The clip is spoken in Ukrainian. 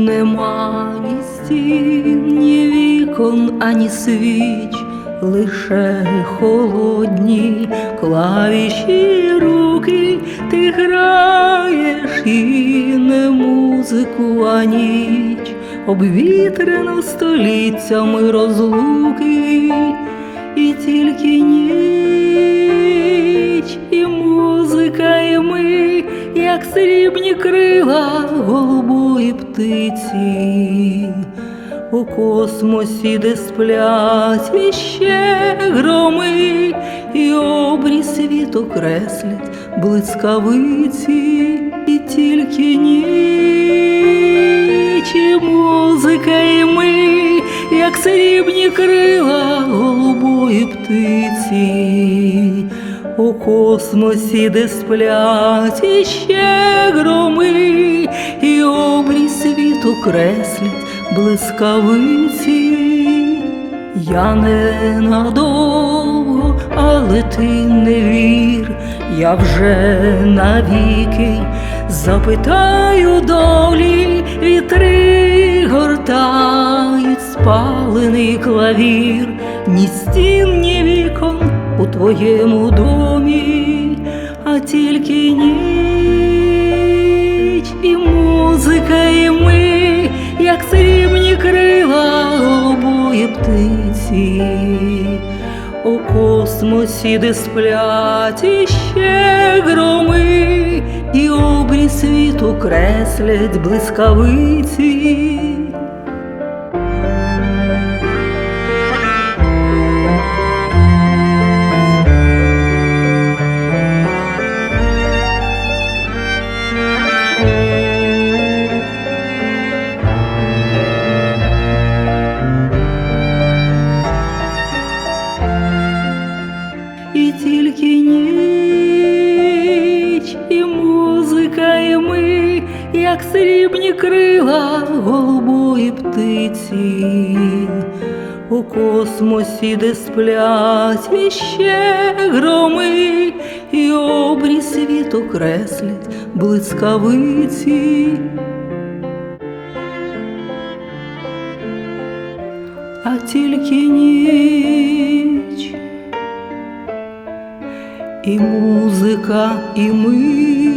Нема ні стін, ні вікон, ані свіч, лише холодні клавіші руки, ти граєш і не музику, а ніч, обвітрено століттями розлуки, і тільки ніч, і музика, і ми, як срібні крила птиці. У космосі, де сплять іще громи, і обрій світу креслять блискавиці, і тільки ніч, і музика, і ми, як срібні крила голубої птиці. У космосі, де сплять іще громи, і обрій світу креслять блискавиці. Я не надовго, але ти не вір, я вже навіки запитаю долі, вітри гортають спалений клавір, ні стін, ні вікон у твоєму домі, а тільки ніч і музика, і ми, як срібні крила голубої птиці. У космосі, де сплять іще громи, і обрій світу креслять блискавиці. І тільки ніч, і музика, і ми, як срібні крила голубої птиці. У космосі, де сплять іще громи, і обрій світу креслять блискавиці. А тільки ніч і музика, і ми,